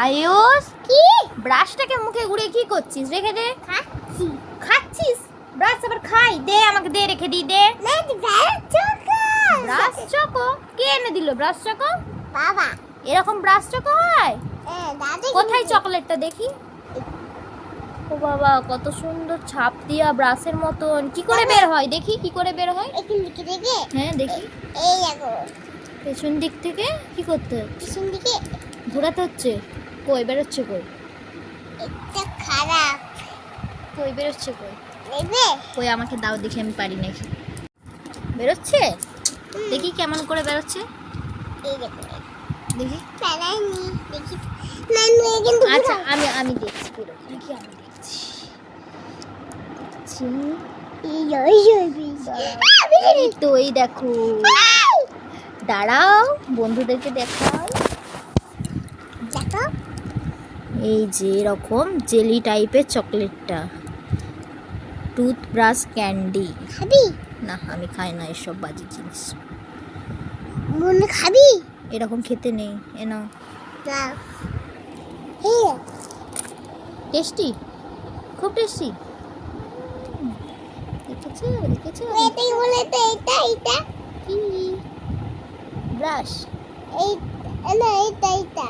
আয়ুষ কি ব্রাশটাকে মুখে ঘুরে কি করছিস? রেখে দে। খাচ্ছি। খাচ্ছিস? ব্রাশ আবার খাই। দে আমাকে দে রেখে দি দে। না ব্রাশ চকো? কে এনে দিল ব্রাশ চকো? বাবা। এরকম ব্রাশ চকো হয়? কোথায় চকলেটটা দেখি? ও বাবা কত সুন্দর ছাপ দিয়া ব্রাশের মতন। কি করে বের হয়? দেখি কি করে বের হয়? হ্যাঁ দেখি। এই দেখো। পেছন দিক থেকে কি করতে হচ্ছে? পিছন দিকে। ঘোরাতে হচ্ছে? কই বেরোচ্ছে কই? এটা খারাপ। কই বেরোচ্ছে কই? কই আমাকে দাও দেখি আমি পারি নাকি। বেরোচ্ছে? দেখি কেমন করে বেরোচ্ছে। এই দেখো। আচ্ছা আমি আমি দেখছি পুরো। দেখি আমি দেখছি। তো এই দেখো। দাঁড়াও বন্ধুদেরকে দেখাও দেখো এই যে এরকম জেলি টাইপের চকলেটটা টুথব্রাশ ক্যান্ডি খাবি? না আমি খাই না এসব বাজে জিনিস। মনে খাবি? এরকম খেতে নেই এ নাও। টেস্টি? খুব টেস্টি? দেখেছ? দেখেছ? এটাই বলে তো এটা এটা কি? ব্রাশ? এই না এটা এটা